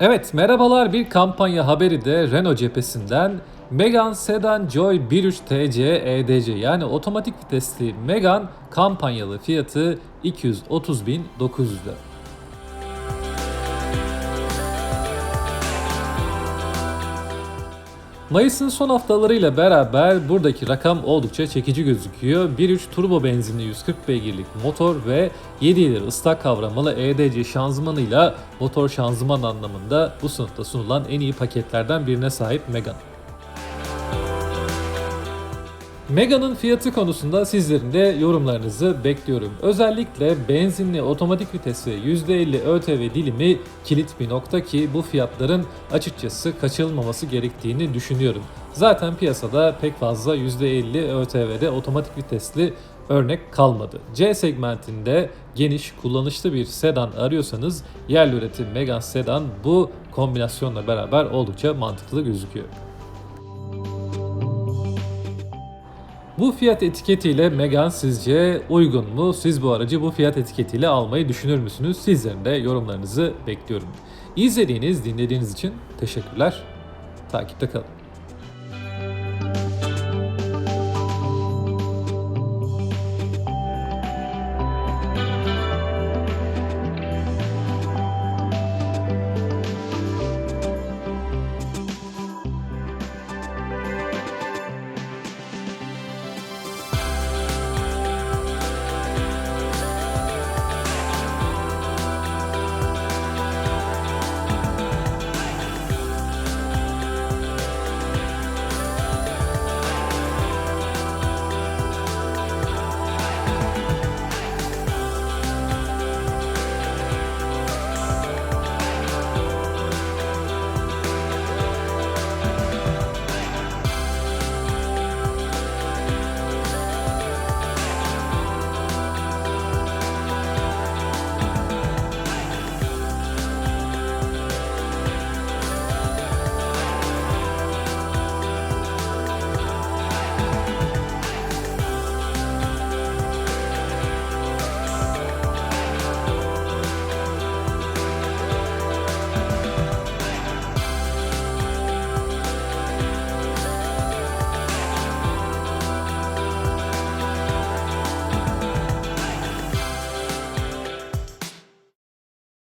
Evet merhabalar bir kampanya haberi de Renault cephesinden Megane Sedan Joy 1.3 TC EDC yani otomatik vitesli Megane kampanyalı fiyatı 230.900 lira. Mayıs'ın son haftalarıyla beraber buradaki rakam oldukça çekici gözüküyor. 1.3 turbo benzinli 140 beygirlik motor ve 7 ileri ıslak kavramalı EDC şanzımanıyla motor şanzıman anlamında bu sınıfta sunulan en iyi paketlerden birine sahip Megane. Mega'nın fiyatı konusunda sizlerin de yorumlarınızı bekliyorum. Özellikle benzinli otomatik vites ve %50 ÖTV dilimi kilit bir nokta ki bu fiyatların açıkçası kaçırılmaması gerektiğini düşünüyorum. Zaten piyasada pek fazla %50 ÖTV'de otomatik vitesli örnek kalmadı. C segmentinde geniş kullanışlı bir sedan arıyorsanız yerli üretim Megane sedan bu kombinasyonla beraber oldukça mantıklı gözüküyor. Bu fiyat etiketiyle Megane sizce uygun mu? Siz bu aracı bu fiyat etiketiyle almayı düşünür müsünüz? Sizlerin de yorumlarınızı bekliyorum. İzlediğiniz, dinlediğiniz için teşekkürler. Takipte kalın.